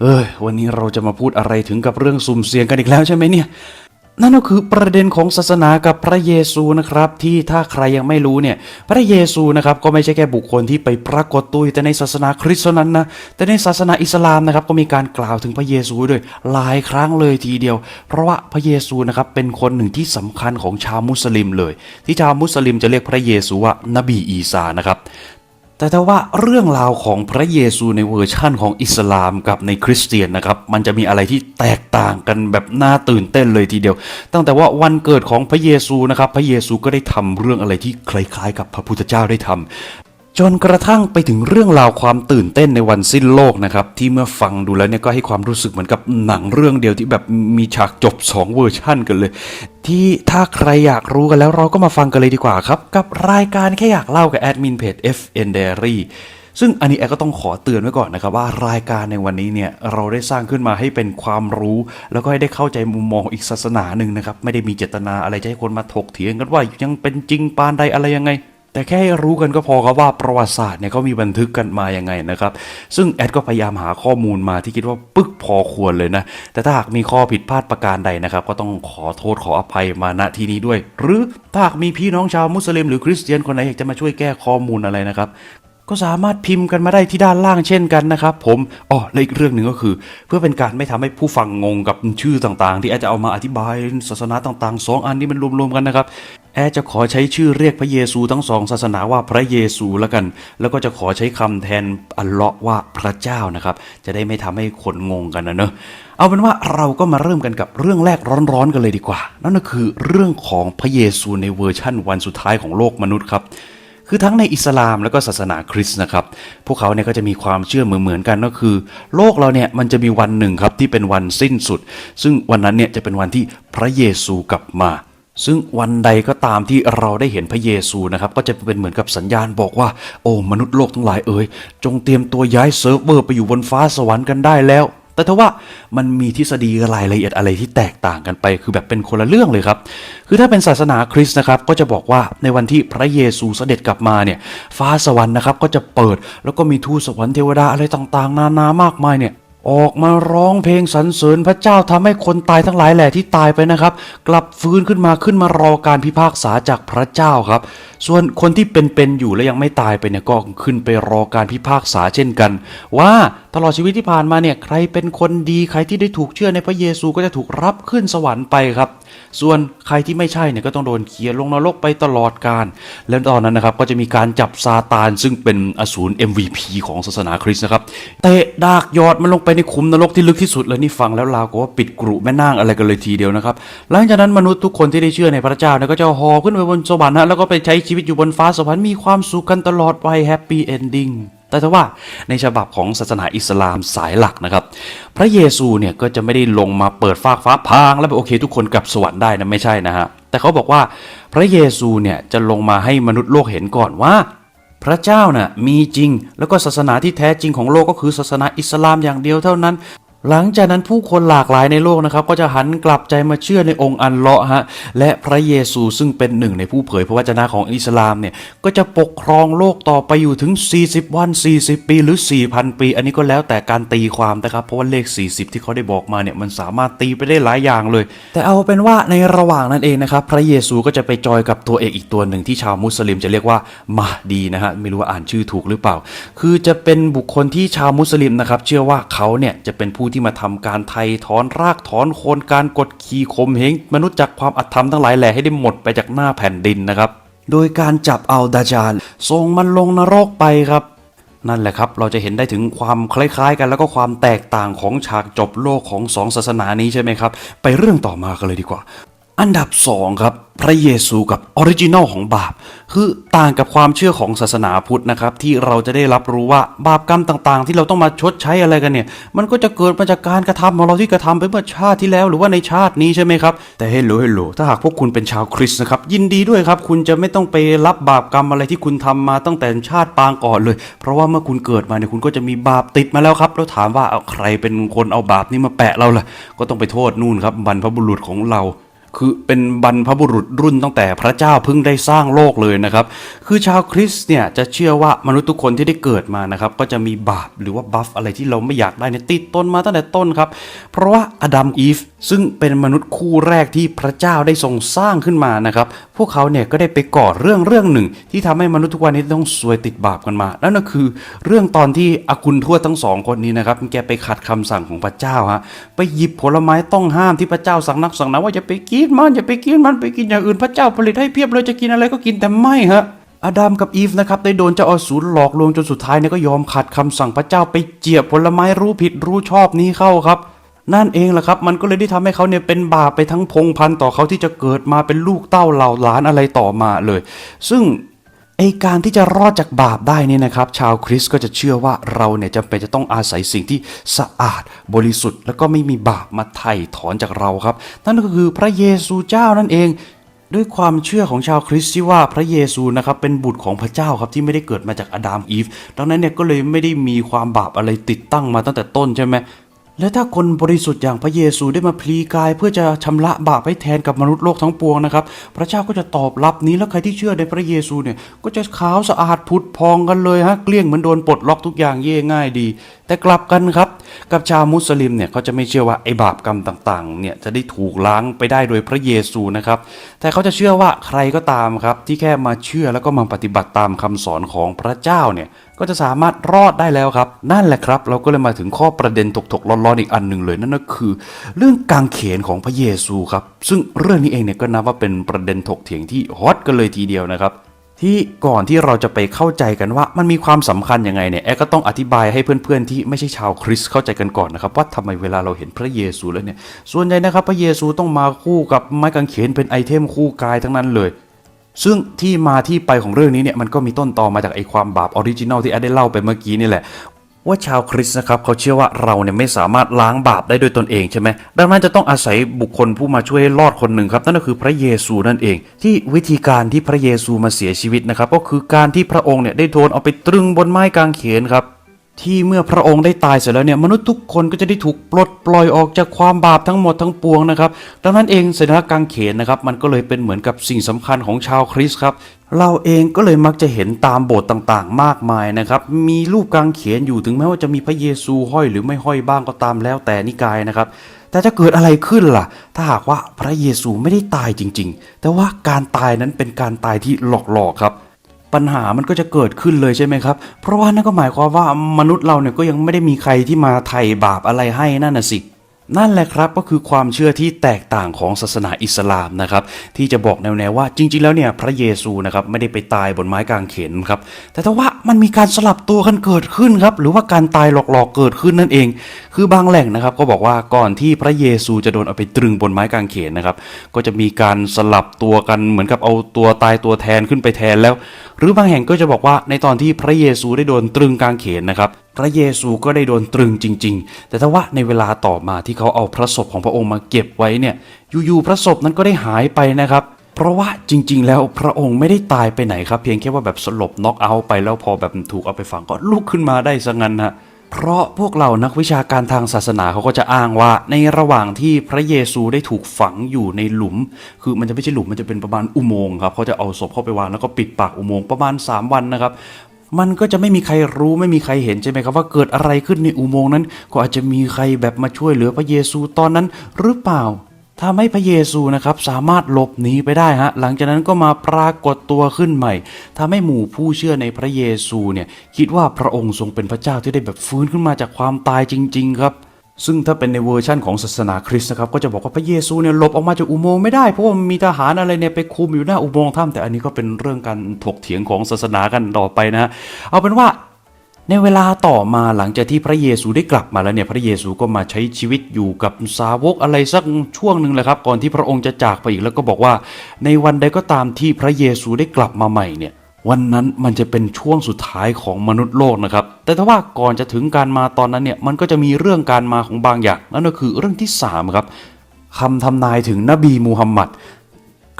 เอ้ยวันนี้เราจะมาพูดอะไรถึงกับเรื่องสุ่มเสี่ยงกันอีกแล้วใช่ไหมเนี่ย นั่นก็คือประเด็นของศาสนากับพระเยซูนะครับ ที่ถ้าใครยังไม่รู้เนี่ย พระเยซูนะครับก็ไม่ใช่แค่บุคคลที่ไปปรากฏตัวแต่ในศาสนาคริสต์เท่านั้นนะแต่ในศาสนาอิสลามนะครับก็มีการกล่าวถึงพระเยซูด้วยหลายครั้งเลยทีเดียว เพราะว่าพระเยซูนะครับเป็นคนหนึ่งที่สำคัญของชาวมุสลิมเลย ที่ชาวมุสลิมจะเรียกพระเยซูว่านบีอีสานะครับ แต่ถ้าว่าเรื่องราวของพระเยซูในเวอร์ชั่นของอิสลามกับในคริสเตียนนะครับ มันจะมีอะไรที่แตกต่างกันแบบน่าตื่นเต้นเลยทีเดียว ตั้งแต่ว่าวันเกิดของพระเยซูนะครับ พระเยซูก็ได้ทำเรื่องอะไรที่คล้ายๆ กับพระพุทธเจ้าได้ทำ จนกระทั่งไปถึงเรื่องราวความตื่นเต้นในวันสิ้นโลกนะครับ ที่เมื่อฟังดูแล้วเนี่ยก็ให้ความรู้สึกเหมือนกับหนังเรื่องเดียวที่แบบมีฉากจบ 2 เวอร์ชั่นกันเลย ที่ถ้าใครอยากรู้กันแล้วเราก็มาฟังกันเลยดีกว่าครับ กับรายการแค่อยากเล่ากับแอดมินเพจ FN Diary ซึ่งอันนี้แอดก็ต้องขอเตือนไว้ก่อนนะครับว่ารายการในวันนี้เนี่ยเราได้สร้างขึ้นมาให้เป็นความรู้ แล้วก็ให้ได้เข้าใจมุมมองอีกศาสนาหนึ่งนะครับไม่ได้มีเจตนาอะไรจะให้คนมาถกเถียงกันว่ายังเป็นจริงปานใดอะไรยังไง แต่แค่ให้รู้กันก็พอครับว่าประวัติศาสตร์เนี่ยเขามีบันทึกกันมาอย่างไงนะครับ ซึ่งแอดก็พยายามหาข้อมูลมาที่คิดว่าปึกพอควรเลยนะ แต่ถ้าหากมีข้อผิดพลาดประการใดนะครับ ก็ต้องขอโทษขออภัยมาณที่นี้ด้วย หรือถ้าหากมีพี่น้องชาวมุสลิมหรือคริสเตียนคนไหนอยากจะมาช่วยแก้ข้อมูลอะไรนะครับ ก็สามารถพิมพ์กันมาได้ที่ด้านล่างเช่นกันนะครับผมอ๋อและอีกเรื่องหนึ่งก็คือ เพื่อเป็นการไม่ทำให้ผู้ฟังงงกับชื่อต่างๆ ที่แอดจะเอามาอธิบายศาสนาต่างๆสองอันนี้มันรวมๆกันนะครับแอดจะขอใช้ชื่อเรียกพระเยซูทั้งสองศาสนาว่าพระเยซูแล้วกัน แล้วก็จะขอใช้คำแทนอัลเลาะห์ว่าพระเจ้านะครับ จะได้ไม่ทำให้คนงงกันนะเนอะเอาเป็นว่าเราก็มาเริ่มกันกับเรื่องแรกร้อนๆกันเลยดีกว่า นั่นก็คือเรื่องของพระเยซูในเวอร์ชั่นวันสุดท้ายของโลกมนุษย์ครับ คือทั้งในอิสลามแล้วก็ศาสนาคริสต์นะครับ พวกเขาเนี่ยก็จะมีความเชื่อเหมือนๆกันก็คือ โลกเราเนี่ยมันจะมีวันหนึ่งครับที่เป็นวันสิ้นสุด ซึ่งวันนั้นเนี่ยจะเป็นวันที่พระเยซูกลับมาซึ่งวันใดก็ตามที่เราได้เห็นพระเยซูนะครับก็จะเป็นเหมือนกับสัญญาณบอกว่า โอ้มนุษย์โลกทั้งหลายเอ่ยจงเตรียมตัวย้ายเซิร์ฟเวอร์ไปอยู่บนฟ้าสวรรค์กันได้แล้ว แต่ทว่ามันมีทฤษฎีรายละเอียดอะไรที่แตกต่างกันไป คือแบบเป็นคนละเรื่องเลยครับ คือถ้าเป็นศาสนาคริสต์นะครับ ก็จะบอกว่าในวันที่พระเยซูเสด็จกลับมาเนี่ย ฟ้าสวรรค์นะครับก็จะเปิด แล้วก็มีทูตสวรรค์เทวดาอะไรต่างๆ นานามากมายเนี่ย ออกมาร้องเพลงสรรเสริญพระเจ้าทำให้คนตายทั้งหลายแหละที่ตายไปนะครับ กลับฟื้นขึ้นมาขึ้นมารอการพิพากษาจากพระเจ้าครับ ส่วนคนที่เป็นๆอยู่และยังไม่ตายไปเนี่ยก็ขึ้นไปรอการพิพากษาเช่นกัน ว่าตลอดชีวิตที่ผ่านมาเนี่ยใครเป็นคนดีใครที่ได้ถูกเชื่อในพระเยซูก็จะถูกรับขึ้นสวรรค์ไปครับ ส่วนใครที่ไม่ใช่เนี่ยก็ต้องโดนเขียลงนรกไปตลอดกาลแล้วตอนนั้นนะครับก็จะมีการจับซาตานซึ่งเป็นอสูร MVP ของศาสนาคริสต์นะครับเตะดากยอดมันลงไปในขุมนรกที่ลึกที่สุดเลยนี่ฟังแล้วราวกับว่าปิดกรุแม่นางอะไรกันเลยทีเดียวนะครับ หลังจากนั้นมนุษย์ทุกคนที่ได้เชื่อในพระเจ้าเนี่ยก็จะหอขึ้นไปบนสวรรค์นะแล้วก็ไปใช้ชีวิตอยู่บนฟ้าสวรรค์มีความสุขกันตลอดไปแฮปปี้เอนดิ้งแต่ถ้าว่าในฉบับของศาสนาอิสลามสายหลักนะครับ พระเยซูเนี่ยก็จะไม่ได้ลงมาเปิดฟากฟ้าพาง แล้วโอเค ทุกคนกลับสวรรค์ได้นะไม่ใช่นะฮะแต่เขาบอกว่าพระเยซูเนี่ยจะลงมาให้มนุษย์โลกเห็นก่อนว่า พระเจ้าน่ะมีจริง แล้วก็ศาสนาที่แท้จริงของโลกก็คือศาสนาอิสลามอย่างเดียวเท่านั้น หลังจากนั้นผู้คนหลากหลายในโลกนะครับ ก็จะหันกลับใจมาเชื่อในองค์อัลเลาะห์ฮะและพระเยซูซึ่งเป็นหนึ่งในผู้เผยพระวจนะของอิสลามเนี่ยก็จะปกครองโลกต่อไปอยู่ถึง 40 วัน 40 ปีหรือ 4,000 ปี อันนี้ก็แล้วแต่การตีความนะครับ เพราะว่าเลข 40 ที่เขาได้บอกมาเนี่ยมันสามารถตีไปได้หลายอย่างเลย แต่เอาเป็นว่าในระหว่างนั้นเองนะครับพระเยซูก็จะไปจอยกับตัวเอกอีกตัวหนึ่งที่ชาวมุสลิมจะเรียกว่ามาดีนะฮะไม่รู้ว่าอ่านชื่อถูกหรือเปล่า คือจะเป็นบุคคลที่ชาวมุสลิมนะครับเชื่อว่าเขาเนี่ยจะเป็นผู้ที่มาทำการไท่ถอนรากถอนโคนการกดขี่ข่มเหงมนุษย์จากความอธรรมทั้งหลายแหล่ให้ได้หมดไปจากหน้าแผ่นดินนะครับ โดยการจับเอาดาจาลส่งมันลงนรกไปครับนั่นแหละครับ เราจะเห็นได้ถึงความคล้ายๆ กันแล้วก็ความแตกต่างของฉากจบโลกของสองศาสนานี้ใช่ไหมครับ ไปเรื่องต่อมากันเลยดีกว่า อันดับ2ครับพระเยซูกับออริจินอลของบาป คือต่างกับความเชื่อของศาสนาพุทธนะครับ ที่เราจะได้รับรู้ว่าบาปกรรมต่างๆ ที่เราต้องมาชดใช้อะไรกันเนี่ย มันก็จะเกิดมาจากการกระทำของเราที่กระทำไปเมื่อชาติที่แล้ว หรือว่าในชาตินี้ใช่ไหมครับ แต่เฮลโลเฮลโลถ้าหากพวกคุณเป็นชาวคริสต์นะครับ ยินดีด้วยครับ คุณจะไม่ต้องไปรับบาปกรรมอะไรที่คุณทำมาตั้งแต่ชาติปางก่อนเลย เพราะว่าเมื่อคุณเกิดมาเนี่ยคุณก็จะมีบาปติดมาแล้วครับแล้วถามว่าเอาใครเป็นคนเอาบาปนี้มาแปะเราล่ะก็ต้องไปโทษนู่นครับบรรพบุรุษของเรา คือเป็นบรรพบุรุษรุ่นตั้งแต่พระเจ้าเพิ่งได้สร้างโลกเลยนะครับ คือชาวคริสต์เนี่ยจะเชื่อว่ามนุษย์ทุกคนที่ได้เกิดมานะครับ ก็จะมีบาปหรือว่าบัฟอะไรที่เราไม่อยากได้เนี่ยติดต้นมาตั้งแต่ต้นครับ เพราะว่าอดัมอีฟซึ่งเป็นมนุษย์คู่แรกที่พระเจ้าได้ทรงสร้างขึ้นมานะครับ พวกเขาเนี่ยก็ได้ไปก่อเรื่องเรื่องหนึ่ง ที่ทำให้มนุษย์ทุกวันนี้ต้องซวยติดบาปกันมา นั่นก็คือเรื่องตอนที่อากุลทวดทั้งสองคนนี้นะครับ แกไปขัดคำสั่งของพระเจ้าฮะ ไปหยิบผลไม้ต้องห้ามที่พระเจ้าสั่งนักสั่งนาว่าอย่าไปกินมันอย่าไปกินมันไปกินอย่างอื่นพระเจ้าผลิตให้เพียบเลยจะกินอะไรก็กินแต่ไม่ฮะอาดัมกับอีฟนะครับได้โดนเจ้าอสูรหลอกลวงจนสุดท้ายเนี่ยก็ยอมขัดคำสั่งพระเจ้าไปเจียบผลไม้รู้ผิดรู้ชอบนี้เข้าครับ นั่นเองแหละครับ มันก็เลยได้ทำให้เขาเนี่ยเป็นบาปไปทั้งพงพันต่อเขาที่จะเกิดมาเป็นลูกเต้าเหล่าหลานอะไรต่อมาเลย ซึ่ง ไอการที่จะรอดจากบาปได้นี่นะครับ ชาวคริสก็จะเชื่อว่าเราเนี่ยจำเป็นจะต้องอาศัยสิ่งที่สะอาดบริสุทธิ์ แล้วก็ไม่มีบาปมาไถ่ถอนจากเราครับ นั่นก็คือพระเยซูเจ้านั่นเองด้วยความเชื่อของชาวคริสต์ที่ว่าพระเยซูนะครับเป็นบุตรของพระเจ้าครับที่ไม่ได้เกิดมาจากอาดัมอีฟ ดังนั้นเนี่ยก็เลยไม่ได้มีความบาปอะไรติดตั้งมาตั้งแต่ต้นใช่ไหม และถ้าคนบริสุทธิ์อย่างพระเยซูได้มาพลีกายเพื่อจะชำระบาปให้แทนกับมนุษย์โลกทั้งปวงนะครับ พระเจ้าก็จะตอบรับนี้แล้วใครที่เชื่อในพระเยซูเนี่ยก็จะขาวสะอาดผุดพองกันเลยฮะเกลี้ยงเหมือนโดนปลดล็อกทุกอย่างเย่ง่ายดี แต่กลับกันครับ กับชาวมุสลิมเนี่ยเขาจะไม่เชื่อว่าไอ้บาปกรรมต่างๆเนี่ยจะได้ถูกล้างไปได้โดยพระเยซูนะครับ แต่เขาจะเชื่อว่าใครก็ตามครับที่แค่มาเชื่อแล้วก็มาปฏิบัติตามคำสอนของพระเจ้าเนี่ย ก็จะสามารถรอดได้แล้วครับ นั่นแหละครับ เราก็เลยมาถึงข้อประเด็นถกๆร้อนๆอีกอันหนึ่งเลยนั่นก็คือ เรื่องกางเขนของพระเยซูครับ ซึ่งเรื่องนี้เองเนี่ยก็นับว่าเป็นประเด็นถกเถียงที่ฮอตกันเลยทีเดียวนะครับที่ก่อนที่เราจะไปเข้าใจกันว่ามันมีความสำคัญยังไงเนี่ยแอก็ต้องอธิบายให้เพื่อนๆที่ไม่ใช่ชาวคริสต์เข้าใจกันก่อนนะครับว่าทำไมเวลาเราเห็นพระเยซูแล้วเนี่ยส่วนใหญ่นะครับพระเยซูต้องมาคู่กับไม้กางเขนเป็นไอเทมคู่กายทั้งนั้นเลย ซึ่งที่มาที่ไปของเรื่องนี้เนี่ยมันก็มีต้นตอมาจากไอความบาปออริจินอลที่แอดได้เล่าไปเมื่อกี้นี่แหละว่าชาวคริสต์นะครับเขาเชื่อว่าเราเนี่ยไม่สามารถล้างบาปได้ด้วยตนเองใช่ไหมดังนั้นจะต้องอาศัยบุคคลผู้มาช่วยให้รอดคนหนึ่งครับนั่นก็คือพระเยซูนั่นเอง ที่วิธีการที่พระเยซูมาเสียชีวิตนะครับก็คือการที่พระองค์เนี่ยได้โดนเอาไปตรึงบนไม้กางเขนครับ ที่เมื่อพระองค์ได้ตายเสร็จแล้วเนี่ยมนุษย์ทุกคนก็จะได้ถูกปลดปล่อยออกจากความบาปทั้งหมดทั้งปวงนะครับดังนั้นเองสัญลักษณ์กางเขนนะครับมันก็เลยเป็นเหมือนกับสิ่งสำคัญของชาวคริสต์ครับเราเองก็เลยมักจะเห็นตามโบสถ์ต่างๆ มากมายนะครับมีรูปกางเขนอยู่ถึงแม้ว่าจะมีพระเยซูห้อยหรือไม่ห้อยบ้างก็ตามแล้วแต่นิกายนะครับแต่จะเกิดอะไรขึ้นล่ะ ถ้าหากว่าพระเยซูไม่ได้ตายจริง ๆ แต่ว่าการตายนั้นเป็นการตายที่หลอกๆครับ ปัญหามันก็จะเกิดขึ้นเลยใช่ไหมครับ เพราะว่านั่นก็หมายความว่ามนุษย์เราเนี่ยก็ยังไม่ได้มีใครที่มาไถ่บาปอะไรให้นั่นน่ะสินั่นแหละครับก็คือความเชื่อที่แตกต่างของศาสนาอิสลามนะครับ ที่จะบอกแนวๆว่าจริง ๆ แล้วเนี่ยพระเยซูนะครับไม่ได้ไปตายบนไม้กางเขนครับแต่ถ้าว่า มันมีการสลับตัวกันเกิดขึ้นครับ หรือว่าการตายหลอกๆเกิดขึ้นนั่นเอง คือบางแหล่งนะครับ ก็บอกว่าก่อนที่พระเยซูจะโดนเอาไปตรึงบนไม้กางเขนนะครับ ก็จะมีการสลับตัวกันเหมือนกับเอาตัวตายตัวแทนขึ้นไปแทนแล้ว หรือบางแห่งก็จะบอกว่าในตอนที่พระเยซูได้โดนตรึงกางเขนนะครับพระเยซูก็ได้โดนตรึงจริง ๆ แต่ถ้าว่าในเวลาต่อมาที่เขาเอาพระศพของพระองค์มาเก็บไว้เนี่ยอยู่ๆพระศพนั้นก็ได้หายไปนะครับ เพราะว่าจริง ๆ แล้วพระองค์ไม่ได้ตายไปไหนครับ เพียงแค่ว่าแบบสลบน็อกเอาท์ไปแล้วพอแบบถูกเอาไปฝังก็ลุกขึ้นมาได้ซะงั้นฮะเพราะพวกเรานักวิชาการทางศาสนาเขาก็จะอ้างว่า ในระหว่างที่พระเยซูได้ถูกฝังอยู่ในหลุม คือมันจะไม่ใช่หลุมมันจะเป็นประมาณอุโมงค์ครับเขาจะเอาศพเข้าไปวางแล้วก็ปิดปากอุโมงค์ประมาณ 3 วันนะครับมันก็จะไม่มีใครรู้ไม่มีใครเห็นใช่ไหมครับว่าเกิดอะไรขึ้นในอุโมงค์นั้น ก็อาจจะมีใครแบบมาช่วยเหลือพระเยซูตอนนั้นหรือเปล่า ทำให้พระเยซูนะครับสามารถหลบหนีไปได้ฮะหลังจากนั้นก็มาปรากฏตัวขึ้นใหม่ทำให้หมู่ผู้เชื่อในพระเยซูเนี่ยคิดว่าพระองค์ทรงเป็นพระเจ้าที่ได้แบบฟื้นขึ้นมาจากความตายจริง ๆ ครับ ซึ่งถ้าเป็นในเวอร์ชั่นของศาสนาคริสต์นะครับก็จะบอกว่าพระเยซูเนี่ยหลบออกมาจากอุโมงค์ไม่ได้เพราะว่ามีทหารอะไรเนี่ยไปคุมอยู่หน้าอุโมงค์ถ้ำแต่อันนี้ก็เป็นเรื่องการถกเถียงของศาสนากันต่อไปนะฮะเอาเป็นว่า ในเวลาต่อมาหลังจากที่พระเยซูได้กลับมาแล้วเนี่ยพระเยซูก็มาใช้ชีวิตอยู่กับสาวกอะไรสักช่วงหนึ่งแหละครับ ก่อนที่พระองค์จะจากไปอีกแล้วก็บอกว่า ในวันใดก็ตามที่พระเยซูได้กลับมาใหม่เนี่ยวันนั้นมันจะเป็นช่วงสุดท้ายของมนุษย์โลกนะครับ แต่ถ้าว่าก่อนจะถึงการมาตอนนั้นเนี่ยมันก็จะมีเรื่องการมาของบางอย่างนั่นก็คือเรื่องที่สามครับคำทำนายถึงนบีมูฮัมมัด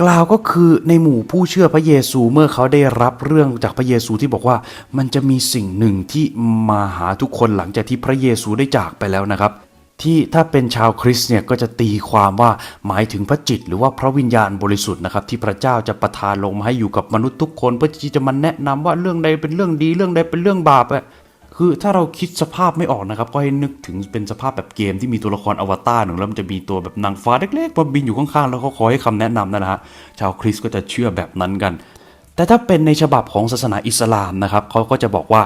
กล่าวก็คือในหมู่ผู้เชื่อพระเยซูเมื่อเขาได้รับเรื่องจากพระเยซูที่บอกว่ามันจะมีสิ่งหนึ่งที่มาหาทุกคนหลังจากที่พระเยซูได้จากไปแล้วนะครับ ที่ถ้าเป็นชาวคริสต์เนี่ยก็จะตีความว่าหมายถึงพระจิต หรือว่าพระวิญญาณบริสุทธิ์นะครับที่พระเจ้าจะประทานลงมาให้อยู่กับมนุษย์ทุกคน เพื่อที่จะมาแนะนำว่าเรื่องใดเป็นเรื่องดีเรื่องใดเป็นเรื่องบาปอะ คือถ้าเราคิดสภาพไม่ออกนะครับ ก็ให้นึกถึงเป็นสภาพแบบเกมที่มีตัวละครอวตารหนึ่งแล้วมันจะมีตัวแบบนางฟ้าเล็กๆมาบินอยู่ข้างๆแล้วเขาคอยให้คำแนะนำนะฮะชาวคริสก็จะเชื่อแบบนั้นกัน แต่ถ้าเป็นในฉบับของศาสนาอิสลามนะครับเขาก็จะบอกว่า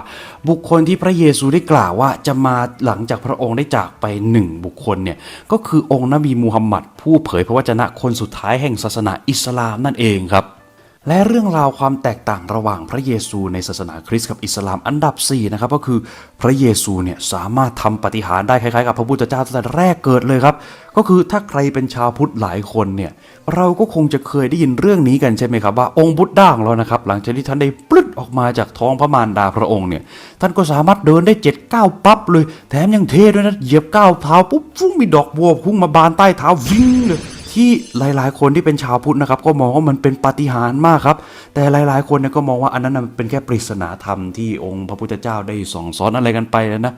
บุคคลที่พระเยซูได้กล่าวว่าจะมาหลังจากพระองค์ได้จากไปหนึ่งบุคคลเนี่ยก็คือองค์นบีมูฮัมหมัดผู้เผยพระวจนะคนสุดท้ายแห่งศาสนาอิสลามนั่นเองครับ และเรื่องราวความแตกต่างระหว่างพระเยซูในศาสนาคริสต์กับอิสลามอันดับ4นะครับก็คือพระเยซูเนี่ยสามารถทำปฏิหารได้คล้ายๆกับพระพุทธเจ้าตั้งแต่แรกเกิดเลยครับ ก็คือถ้าใครเป็นชาวพุทธหลายคนเนี่ยเราก็คงจะเคยได้ยินเรื่องนี้กันใช่ไหมครับว่าองค์บุตรด่างแล้วนะครับหลังจากที่ท่านได้ปลึดออกมาจากท้องพระมารดาพระองค์เนี่ยท่านก็สามารถเดินได้เจ็ดเก้าปั๊บเลยแถมยังเทด้วยนะเหยียบก้าวเท้าปุ๊บฟุ้งมีดอกบัวพุ่งมาบานใต้เท้าวิ่งเลย ที่หลายๆ คนที่เป็นชาวพุทธนะครับก็มองว่ามันเป็นปาฏิหาริย์มากครับ แต่หลายๆ คนเนี่ยก็มองว่าอันนั้นนะมันเป็นแค่ปริศนาธรรมที่องค์พระพุทธเจ้าได้ส่องสอนอะไรกันไปนะ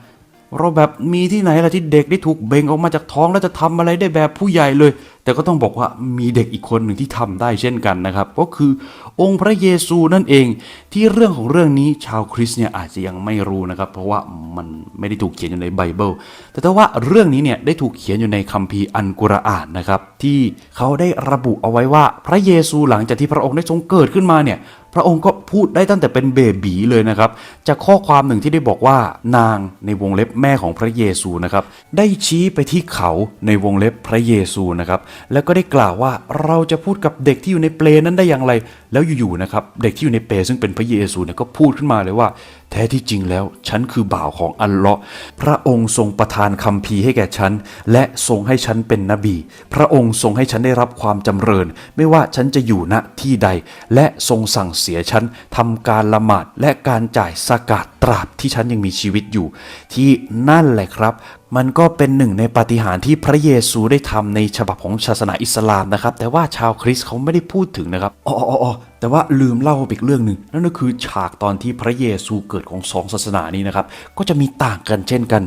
เราแบบมีที่ไหนล่ะที่เด็กได้ถูกเบ่งออกมาจากท้องแล้วจะทำอะไรได้แบบผู้ใหญ่เลย แต่ก็ต้องบอกว่ามีเด็กอีกคนหนึ่งที่ทำได้เช่นกันนะครับ ก็คือองค์พระเยซูนั่นเอง ที่เรื่องของเรื่องนี้ชาวคริสต์เนี่ยอาจจะยังไม่รู้นะครับ เพราะว่ามันไม่ได้ถูกเขียนอยู่ในไบเบิลแต่ถ้าว่าเรื่องนี้เนี่ยได้ถูกเขียนอยู่ในคัมภีร์อันกุรอานนะครับที่เขาได้ระบุเอาไว้ว่าพระเยซูหลังจากที่พระองค์ได้ทรงเกิดขึ้นมาเนี่ย ระองค์ก็พูดได้ตั้งแต่เป็นเบบีเลยนะครับ จากข้อความหนึ่งที่ได้บอกว่านางในวงเล็บแม่ของพระเยซูนะครับ ได้ชี้ไปที่เขาในวงเล็บพระเยซูนะครับ แล้วก็ได้กล่าวว่าเราจะพูดกับเด็กที่อยู่ในเปลนั้นได้อย่างไรแล้วอยู่ๆนะครับเด็กที่อยู่ในเปลซึ่งเป็นพระเยซูเนี่ยก็พูดขึ้นมาเลยว่า แท้ที่จริงแล้ว ฉันคือบ่าวของอัลเลาะห์พระองค์ทรงประทานคัมภีให้แก่ฉัน และทรงให้ฉันเป็นนบี พระองค์ทรงให้ฉันได้รับความจำเริญ ไม่ว่าฉันจะอยู่ณที่ใด และทรงสั่งเสียฉันทำการละหมาดและการจ่ายสกาดตราบที่ฉันยังมีชีวิตอยู่ ที่นั่นแหละครับมันก็เป็นหนึ่งในปาฏิหาริย์ที่พระเยซูได้ทำในฉบับของศาสนาอิสลามนะครับ แต่ว่าชาวคริสต์เขาไม่ได้พูดถึงนะครับอ๋อออแต่ว่าลืมเล่าอีกเรื่องหนึ่งนั่นก็คือฉากตอนที่พระเยซูเกิดของสองศาสนานี้นะครับ ก็จะมีต่างกันเช่นกัน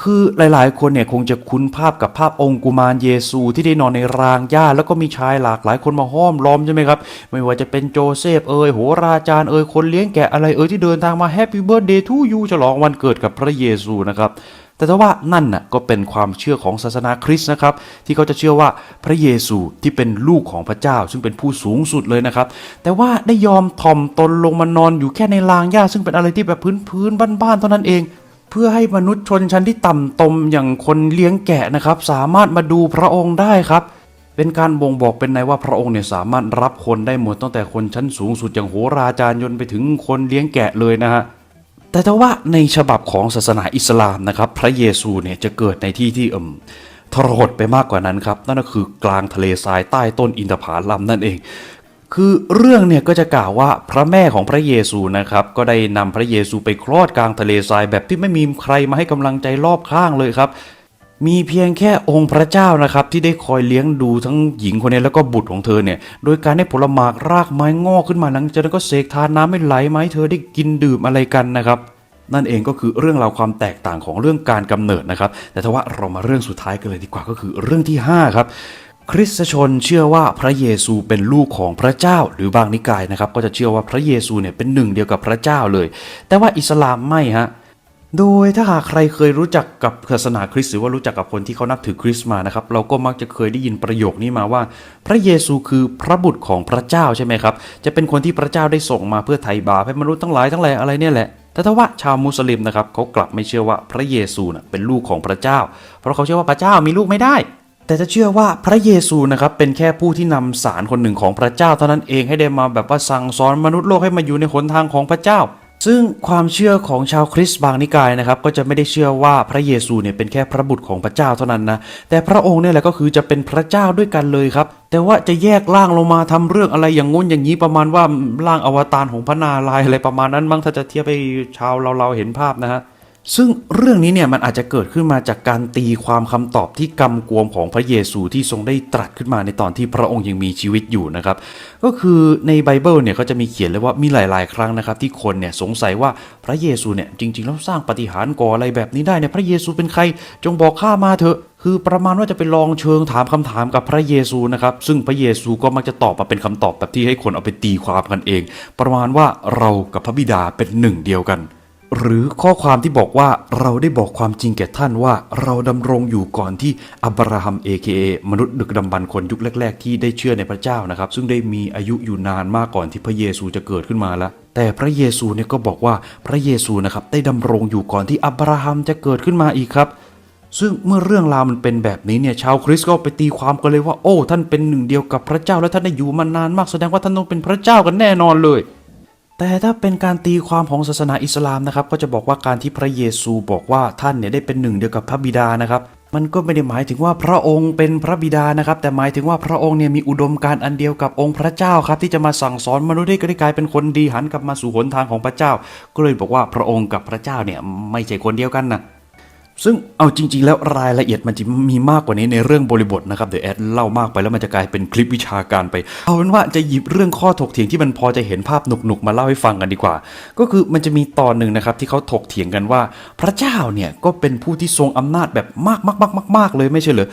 คือหลายๆ คนเนี่ยคงจะคุ้นภาพกับภาพองค์กุมารเยซูที่ได้นอนในรางหญ้า แล้วก็มีชายหลากหลายคนมาห้อมล้อมใช่ไหมครับ ไม่ว่าจะเป็นโจเซฟเอยโหราจารย์เอยคนเลี้ยงแกะอะไรเอยที่เดินทางมาแฮปปี้เบิร์ดเดย์ทูยูฉลองวันเกิดกับพระเยซูนะครับ แต่ถ้าว่านั่นน่ะก็เป็นความเชื่อของศาสนาคริสต์นะครับ ที่เขาจะเชื่อว่าพระเยซูที่เป็นลูกของพระเจ้า ซึ่งเป็นผู้สูงสุดเลยนะครับ แต่ว่าได้ยอมถ่อมตนลงมานอนอยู่แค่ในลางหญ้าซึ่งเป็นอะไรที่แบบพื้นๆบ้านๆเท่านั้นเอง เพื่อให้มนุษย์ชนชั้นที่ต่ำตมอย่างคนเลี้ยงแกะนะครับ สามารถมาดูพระองค์ได้ครับเป็นการบ่งบอกเป็นในว่าพระองค์เนี่ยสามารถรับคนได้หมดตั้งแต่คนชั้นสูงสุดอย่างโหราจารย์ยนไปถึงคนเลี้ยงแกะเลยนะฮะ แต่ถ้าว่าในฉบับของศาสนาอิสลามนะครับ พระเยซูเนี่ยจะเกิดในที่ที่เอิมทรหดไปมากกว่านั้นครับ นั่นก็คือกลางทะเลทรายใต้ต้นอินทผลัมนั่นเอง คือเรื่องเนี่ยก็จะกล่าวว่าพระแม่ของพระเยซูนะครับ ก็ได้นำพระเยซูไปคลอดกลางทะเลทรายแบบที่ไม่มีใครมาให้กำลังใจรอบข้างเลยครับ มีเพียงแค่องค์พระเจ้านะครับที่ได้คอยเลี้ยงดูทั้งหญิงคนนี้แล้วก็บุตรของเธอเนี่ยโดยการให้ผลหมากรากไม้งอกขึ้นมาหลังจากนั้นก็เสกทานน้ำให้ไหลมาให้เธอได้กินดื่มอะไรกันนะครับนั่นเองก็คือเรื่องราวความแตกต่างของเรื่องการกำเนิดนะครับ แต่ถ้าว่าเรามาเรื่องสุดท้ายกันเลยดีกว่าก็คือเรื่องที่ 5 ครับ คริสตชนเชื่อว่าพระเยซูเป็นลูกของพระเจ้า หรือบางนิกายนะครับ ก็จะเชื่อว่าพระเยซูเนี่ยเป็นหนึ่งเดียวกับพระเจ้าเลย แต่ว่าอิสลามไม่ฮะ โดยถ้าหากใครเคยรู้จักกับศาสนาคริสต์หรือว่ารู้จักกับคนที่เขานับถือคริสต์มานะครับเราก็มักจะเคยได้ยินประโยคนี้มาว่า พระเยซูคือพระบุตรของพระเจ้าใช่ไหมครับจะเป็นคนที่พระเจ้าได้ส่งมาเพื่อไถ่บาปให้มนุษย์ทั้งหลายทั้งหล่อะไรเนี่ยแหละแต่ถ้าว่าชาวมุสลิมนะครับเขากลับไม่เชื่อว่าพระเยซูน่ะเป็นลูกของพระเจ้า เพราะเขาเชื่อว่าพระเจ้ามีลูกไม่ได้ แต่จะเชื่อว่าพระเยซูนะครับเป็นแค่ผู้ที่นำสารคนหนึ่งของพระเจ้าเท่านั้นเองให้ได้มาแบบว่าสั่งสอนมนุษย์โลกให้มาอยู่ในหนทางของพระเจ้า ซึ่งความเชื่อของชาวคริสต์บางนิกายนะครับก็จะไม่ได้เชื่อว่าพระเยซูเนี่ยเป็นแค่พระบุตรของพระเจ้าเท่านั้นนะแต่พระองค์เนี่ยแหละก็คือจะเป็นพระเจ้าด้วยกันเลยครับแต่ว่าจะแยกร่างลงมาทำเรื่องอะไรอย่างงุ้นอย่างนี้ประมาณว่าร่างอวตารของพระนารายอะไรประมาณนั้นมั้งถ้าจะเทียบไปชาวเราเราเห็นภาพนะฮะ ซึ่งเรื่องนี้เนี่ยมันอาจจะเกิดขึ้นมาจากการตีความคำตอบที่กำกวมของพระเยซูที่ทรงได้ตรัสขึ้นมาในตอนที่พระองค์ยังมีชีวิตอยู่นะครับ ก็คือในไบเบิลเนี่ยก็จะมีเขียนเลยว่ามีหลาย ๆ ครั้งนะครับ ที่คนเนี่ยสงสัยว่าพระเยซูเนี่ยจริง ๆ แล้วสร้างปาฏิหารย์ก่ออะไรแบบนี้ได้เนี่ยพระเยซูเป็นใครจงบอกข้ามาเถอะคือประมาณว่าจะไปลองเชิงถามคำถามกับพระเยซูนะครับซึ่งพระเยซูก็มักจะตอบมาเป็นคำตอบแบบที่ให้คนเอาไปตีความกันเอง ประมาณว่าเรากับพระบิดาเป็นหนึ่งเดียวกัน หรือข้อความที่บอกว่าเราได้บอกความจริงแก่ท่านว่าเราดำรงอยู่ก่อนที่อับราฮัม AKA มนุษย์ดึกดำบรรพ์คนยุคแรก ๆ ที่ได้เชื่อในพระเจ้านะครับ ซึ่งได้มีอายุอยู่นานมากก่อนที่พระเยซูจะเกิดขึ้นมาแล้วแต่พระเยซูเนี่ยก็บอกว่าพระเยซูนะครับได้ดำรงอยู่ก่อนที่อับราฮัมจะเกิดขึ้นมาอีกครับ ซึ่งเมื่อเรื่องราวมันเป็นแบบนี้เนี่ยชาวคริสต์ก็ไปตีความกันเลยว่าโอ้ท่านเป็นหนึ่งเดียวกับพระเจ้าและท่านได้อยู่มานานมากแสดงว่าท่านต้องเป็นพระเจ้ากันแน่นอนเลย แต่ถ้าเป็นการตีความของศาสนาอิสลามนะครับ ก็จะบอกว่าการที่พระเยซูบอกว่าท่านเนี่ยได้เป็นหนึ่งเดียวกับพระบิดานะครับ มันก็ไม่ได้หมายถึงว่าพระองค์เป็นพระบิดานะครับ แต่หมายถึงว่าพระองค์เนี่ยมีอุดมการณ์อันเดียวกับองค์พระเจ้าครับ ที่จะมาสั่งสอนมนุษย์ให้กลายเป็นคนดีหันกลับมาสู่หนทางของพระเจ้า ก็เลยบอกว่าพระองค์กับพระเจ้าเนี่ยไม่ใช่คนเดียวกันนะ ซึ่งเอาจริง ๆ แล้วรายละเอียดมันจะมีมากกว่านี้ในเรื่องบริบทนะครับเดี๋ยวแอดเล่ามากไปแล้วมันจะกลายเป็นคลิปวิชาการไปเอาเป็นว่าจะหยิบเรื่องข้อถกเถียงที่มันพอจะเห็นภาพหนุกๆมาเล่าให้ฟังกันดีกว่า ก็คือมันจะมีตอนหนึ่งนะครับที่เขาถกเถียงกันว่า พระเจ้าเนี่ยก็เป็นผู้ที่ทรงอำนาจแบบมากมากมากมากมากเลยไม่ใช่เหรอ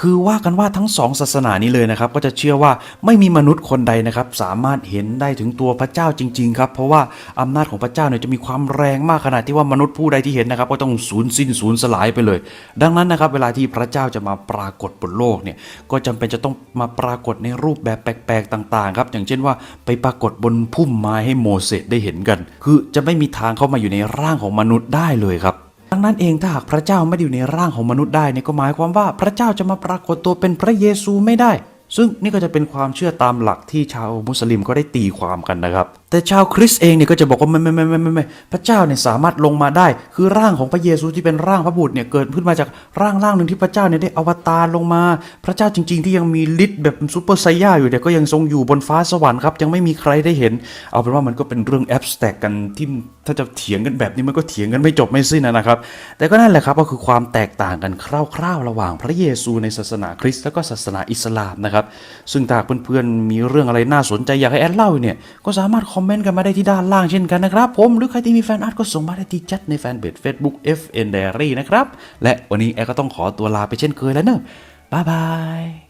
คือว่ากันว่าทั้งสองศาสนานี้เลยนะครับ ก็จะเชื่อว่าไม่มีมนุษย์คนใดนะครับ สามารถเห็นได้ถึงตัวพระเจ้าจริง ๆ ครับ เพราะว่าอำนาจของพระเจ้าเนี่ยจะมีความแรงมากขนาดที่ว่ามนุษย์ผู้ใดที่เห็นนะครับ ก็ต้องสูญสิ้นสูญสลายไปเลย ดังนั้นนะครับ เวลาที่พระเจ้าจะมาปรากฏบนโลกเนี่ยก็จำเป็นจะต้องมาปรากฏในรูปแบบแปลกๆต่างๆครับอย่างเช่นว่าไปปรากฏบนพุ่มไม้ให้โมเสสได้เห็นกัน คือจะไม่มีทางเข้ามาอยู่ในร่างของมนุษย์ได้เลยครับ ดังนั้นเองถ้าหากพระเจ้าไม่ได้อยู่ในร่างของมนุษย์ได้เนี่ยก็หมายความว่าพระเจ้าจะมาปรากฏตัวเป็นพระเยซูไม่ได้ ซึ่งนี่ก็จะเป็นความเชื่อตามหลักที่ชาวมุสลิมก็ได้ตีความกันนะครับแต่ชาวคริสต์เองเนี่ยก็จะบอกว่าไม่ไม่ไม่ไม่ไม่พระเจ้าเนี่ยสามารถลงมาได้ คือร่างของพระเยซูที่เป็นร่างพระบุตรเนี่ยเกิดขึ้นมาจากร่างร่างหนึ่งที่พระเจ้าเนี่ยได้อวตารลงมา พระเจ้าจริง ๆ ที่ยังมีฤทธิ์แบบซูเปอร์ไซย่าอยู่เนี่ยก็ยังทรงอยู่บนฟ้าสวรรค์ครับยังไม่มีใครได้เห็น เอาเป็นว่ามันก็เป็นเรื่องแอบสแต็กกันที่ถ้าจะเถียงกันแบบนี้มันก็เถียงกันไม่จบไม่สิ้นนะครับ แต่ก็นั่นแหละครับก็คือความแตกต่างกันคร่าวๆ ระหว่างพระเยซูในศาสนาคริสต์แล้วก็ศาสนาอิสลามนะครับ ซึ่งถ้าหากเพื่อนๆมีเรื่องอะไรน่าสนใจอยากให้แอดเล่าเนี่ยก็สามารถอมเมนต์กันมาได้ที่ด้านล่างเช่นกันนะครับผมหรือใครที่มีแฟนอาร์ตก็ส่งมาได้ที่แชทในแฟนเพจ Facebook FN Diary นะครับ และวันนี้แอร์ก็ต้องขอตัวลาไปเช่นเคยแล้วเนอะบ๊ายบาย